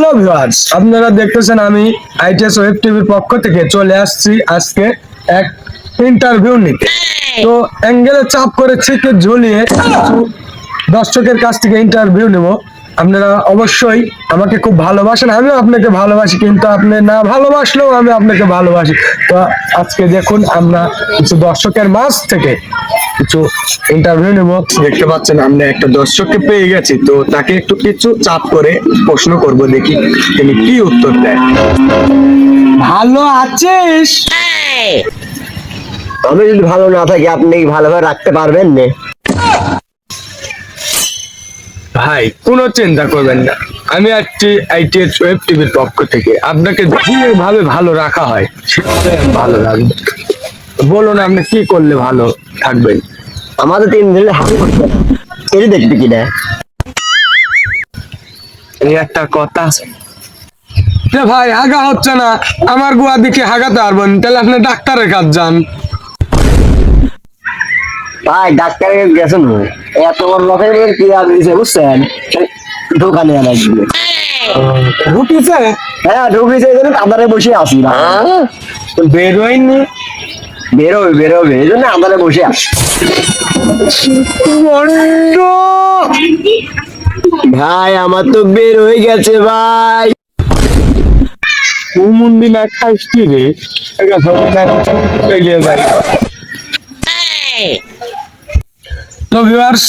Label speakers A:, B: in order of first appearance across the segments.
A: Hello viewers, আপনারা দেখতেছেন আমি আইটিএস ওয়েব টিভির পক্ষ থেকে চলে আসছি আজকে এক ইন্টারভিউ নিতে। তো অ্যাঙ্গেলে চাপ করে ছিকে ঝুলিয়ে কিছু দর্শকের কাছ থেকে ইন্টারভিউ নেব। আপনারা অবশ্যই আমাকে খুব ভালোবাসেন, আমিও আপনাকে ভালোবাসি, কিন্তু আপনি না ভালোবাসলেও আমি আপনাকে ভালোবাসি। তো আজকে দেখুন আমরা কিছু দর্শকের মাঝ থেকে কিছু ইন্টারভিউ নেব। দেখতে পাচ্ছেন আমরা একটা দর্শককে পেয়ে গেছি। তো তাকে একটু কিছু চাপ করে প্রশ্ন করব দেখি তিনি কি উত্তর দেয় ভালো আছিস?
B: আমি যদি ভালো না থাকি আপনি কি ভালোভাবে রাখতে পারবেন না?
A: ভাই কোনো চিন্তা করবেন না। আমি আসছি আইটিএস ওয়েব টিভির পক্ষ থেকে। আপনাকে যেভাবে ভালো রাখা হয় সেভাবে ভালো রাখব। বলুন আপনি কি করলে ভালো থাকবেন
B: আমাদের তিন দিনের হাতে এটি দেখবি কিনা
A: এই একটা কথা আছে। ভাই হাগা হচ্ছে না। আমার গুয়া দিকে হাগাতে পারবেন তাহলে আপনি ডাক্তারের কাজ যান।
B: ভাই ডাক্তারে গেছেন এত বড় রকমের কি আর দিয়েছে বুঝছেন? দোকানে লাগবে
A: ঢুকিছে?
B: হ্যাঁ ঢুকেছে জন্য আন্দারে বসে আসি না
A: বের হয়নি?
B: বেরোবে বেরোবে এই জন্য আন্দারে বসে আসি ভাই আমার তো বের হয়ে গেছে ভাই।
A: মুন্ডি না খাইস কি রে? তো ভিউয়ার্স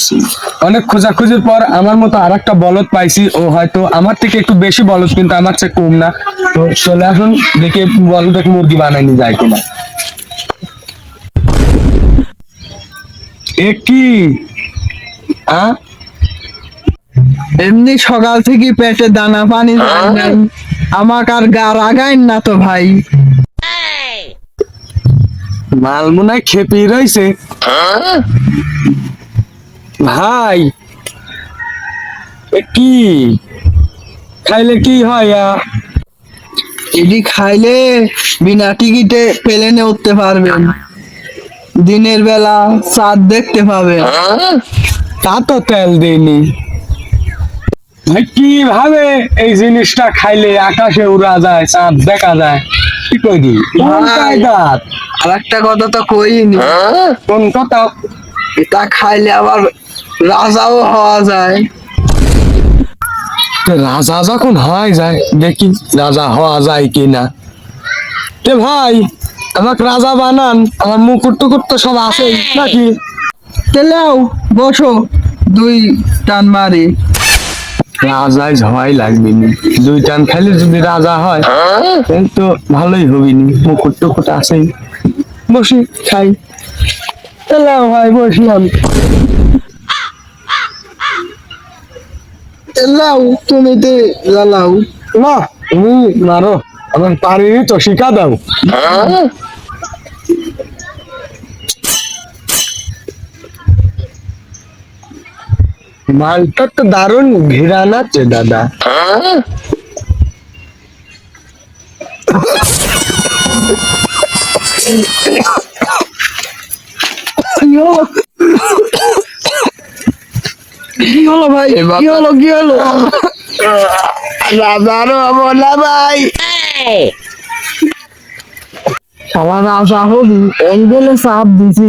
A: অনেক খোঁজাখুঁজির পর আমার মতো আর একটা বলদ পাইছি। ও হয়তো আমার থেকে একটু বেশি বলদ কিন্তু আমার চেয়ে কম না। তো চলে আসুন দেখে বলদ মুরগি বানাইনি যায় কিনা। এ কি?
C: এমনি সকাল থেকে পেটে দানা পানি আমাক আর গা রাগাইন না তো ভাই।
A: মাল মনে হয় খেপি রয়েছে ভাই কি? খাইলে কি হয়?
C: এটি খাইলে বিনা টিকিটে প্লেনে উঠতে পারবেন। দিনের বেলা চাঁদ দেখতে পাবে।
A: তা তো তেল দেয়নি ভাই কীভাবে এই জিনিসটা খাইলে আকাশে উড়া যায় চাঁদ দেখা যায়? কি করি
C: ভাই। আর একটা কথা তো কইনি
A: কোন কথা?
C: এটা খাইলে আবার রাজাও হওয়া যায়।
A: তো রাজা যখন হয় যায় দেখি রাজা হওয়া যায় কিনা। তে ভাই আমাকে রাজা বানান আমার মুকুট টুকুট তো সব আছে নাকি?
C: তেলেও বসো দুই টান মারি।
A: রাজায় ঝয় লাগবে নি। দুই টান খাইলে যদি রাজা হয় তাহলে তো ভালোই হবি নি। মুকুট টুকুট আছেই। বসি খাই। এলাম ভাই বসলাম
C: তেলাও তুমি তে জ্বালাও
A: না তুমি মারো। আমার পারিনি তো শিখা দাও। মালটা তো দারুণ ঘিরান আছে দাদা।
C: কি হলো ভাই? কি হলো কি হলো? রাজারও বলা ভাই। সবার আসা হবি অ্যাঙ্গেলে সাপ দিছি